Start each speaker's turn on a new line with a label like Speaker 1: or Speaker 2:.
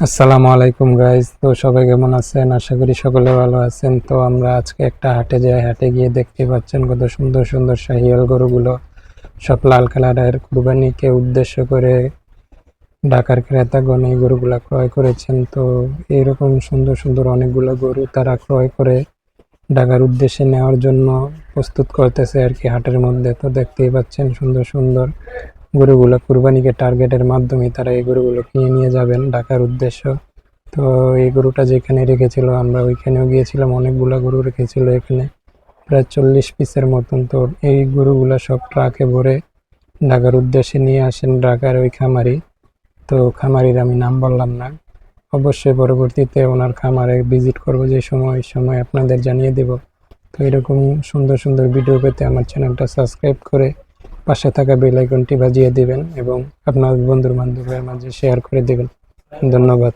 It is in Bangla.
Speaker 1: আসসালামু আলাইকুম গাইজ তো সবাই কেমন আছেন? আশা করি সকলে ভালো আছেন। তো আমরা আজকে একটা হাটে যাই। হাটে গিয়ে দেখতে পাচ্ছেন কত সুন্দর সুন্দর শাহিয়াল গরুগুলো। সব লাল কালারের কুরবানিকে উদ্দেশ্য করে ঢাকার ক্রেতাগণ এই গরুগুলা ক্রয় করেছেন। তো এইরকম সুন্দর সুন্দর অনেকগুলো গরু তারা ক্রয় করে ঢাকার উদ্দেশ্যে নেওয়ার জন্য প্রস্তুত করতেছে আর কি হাটের মধ্যে। তো দেখতেই পাচ্ছেন সুন্দর সুন্দর গরুগুলো কুরবানিকে টার্গেটের মাধ্যমে তারা এই গরুগুলো কিনে নিয়ে যাবেন ঢাকার উদ্দেশ্য। তো এই গরুটা যেখানে রেখেছিল, আমরা ওইখানেও গিয়েছিলাম, অনেকগুলো গরু রেখেছিল এখানে। প্রায় চল্লিশ পিসের মতন। তো এই গরুগুলো সব ট্রাকে ভরে ঢাকার উদ্দেশ্যে নিয়ে আসেন ঢাকার ওই খামারি। তো খামারির আমি নাম বললাম না। অবশ্যই পরবর্তীতে ওনার খামারে ভিজিট করব যে সময় সময় আপনাদের জানিয়ে দেব। তো এরকম সুন্দর সুন্দর ভিডিও পেতে আমার চ্যানেলটা সাবস্ক্রাইব করে পাশে থাকা বেল আইকনটি বাজিয়ে দিবেন এবং আপনার বন্ধুর বান্ধবের মাঝে শেয়ার করে দেবেন। ধন্যবাদ।